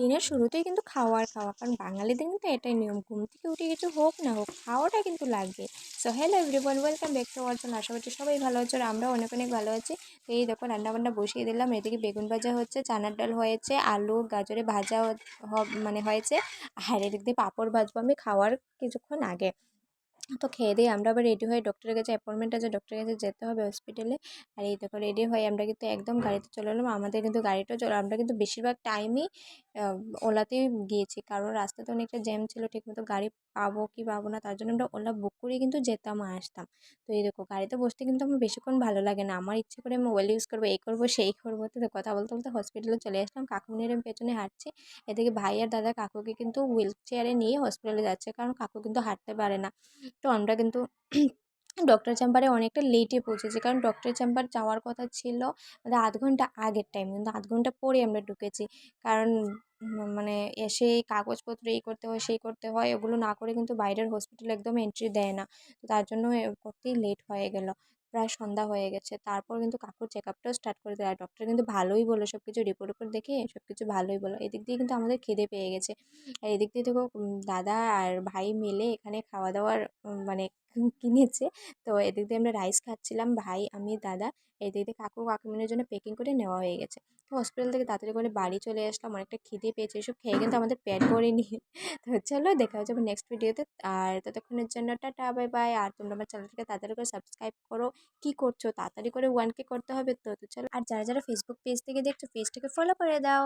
দিনের শুরুতেই কিন্তু খাওয়ার খাওয়া। কারণ বাঙালিদের কিন্তু এটাই নিয়ম, ঘুম থেকে উঠে কিছু হোক না হোক, খাওয়াটা কিন্তু লাগবে so hello everyone welcome back to Arjan আশা করছি সবাই ভালো আছে আর আমরা অনেক অনেক ভালো আছি। তো এই দেখো রান্নাবান্না বসিয়ে দিলাম। এদিকে বেগুন ভাজা হচ্ছে, চানার ডাল হয়েছে, আলু, গাজরে ভাজা মানে হয়েছে। আর এদিক দিয়ে পাঁপড় ভাজবো আমি খাওয়ার কিছুক্ষণ আগে। তো খেয়ে দিয়ে আমরা আবার রেডি হয়ে ডক্টরের কাছে অ্যাপয়েন্টমেন্ট আছে ডক্টরের কাছে যেতে হবে হসপিটালে আর এই দেখো রেডি হয়ে আমরা কিন্তু একদম গাড়িতে চলে এলাম। আমাদের কিন্তু গাড়িটাও চলে, আমরা কিন্তু বেশিরভাগ টাইমই ওলাতেই গিয়েছি। কারণ রাস্তাতে অনেকটা জ্যাম ছিল, ঠিকমতো গাড়ি পাবো কি পাবো না, তার জন্য আমরা ওলা বুক করে কিন্তু যেতাম আর আসতাম। তো এই দেখো গাড়িতে বসতে কিন্তু আমার বেশিক্ষণ ভালো লাগে না। আমার ইচ্ছে করে মোবাইল ইউজ করব, এই করব, সেই করব। তো কথা বলতে বলতে হসপিটালে চলে আসলাম, কাকুমনির আমি পেছনে হাঁটছি। এদিকে ভাই আর দাদা কাকুকে কিন্তু হুইল চেয়ারে নিয়ে হসপিটালে যাচ্ছে, কারণ কাকু কিন্তু হাঁটতে পারে না। তো আমরা কিন্তু ডক্টর চেম্বারে অনেকটা লেটে পৌঁছেছি। কারণ ডক্টর চেম্বার যাওয়ার কথা ছিল মানে আধ ঘণ্টা আগের টাইম কিন্তু আধ ঘণ্টা পরে আমরা ঢুকেছি। কারণ মানে এসে কাগজপত্র এই করতে হয়, সেই করতে হয়, ওগুলো না করে কিন্তু বাইরের হসপিটালে একদম এন্ট্রি দেয় না। তো তার জন্য করতেই লেট হয়ে গেল। প্রায় সন্ধ্যা হয়ে গেছে। তারপর কিন্তু কাকুর চেক আপটাও স্টার্ট করে দেয়। আর ডক্টর কিন্তু ভালোই বলো সব কিছু রিপোর্ট রিপোর্ট দেখে সব কিছু ভালোই বলো এদিক দিয়ে কিন্তু আমাদের খিদে পেয়ে গেছে। আর এদিক দিয়ে দেখো দাদা আর ভাই মিলে এখানে খাওয়া দাওয়ার মানে কিনেছে। তো এদিক দিয়ে আমরা রাইস খাচ্ছিলাম, ভাই, আমি, দাদা। এদিক দিয়ে কাকু কাকিমানের জন্য প্যাকিং করে নেওয়া হয়ে গেছে। তো হসপিটাল থেকে তাড়াতাড়ি করে বাড়ি চলে আসলাম। অনেকটা খিদে পেয়েছে। এসব খেয়ে কিন্তু আমাদের পেট ভরেনি। তো চলো, দেখা হচ্ছে আবার নেক্সট ভিডিওতে আর ততক্ষণের জন্য টাটা বাই বাই আর তোমরা আমার চ্যানেলটাকে তাড়াতাড়ি করে সাবস্ক্রাইব করো। কি করছ? তাড়াতাড়ি করে ওয়ান কে করতে হবে তো। তো চলো। আর যারা যারা ফেসবুক পেজ থেকে দেখছ পেজটাকে ফলো করে দাও।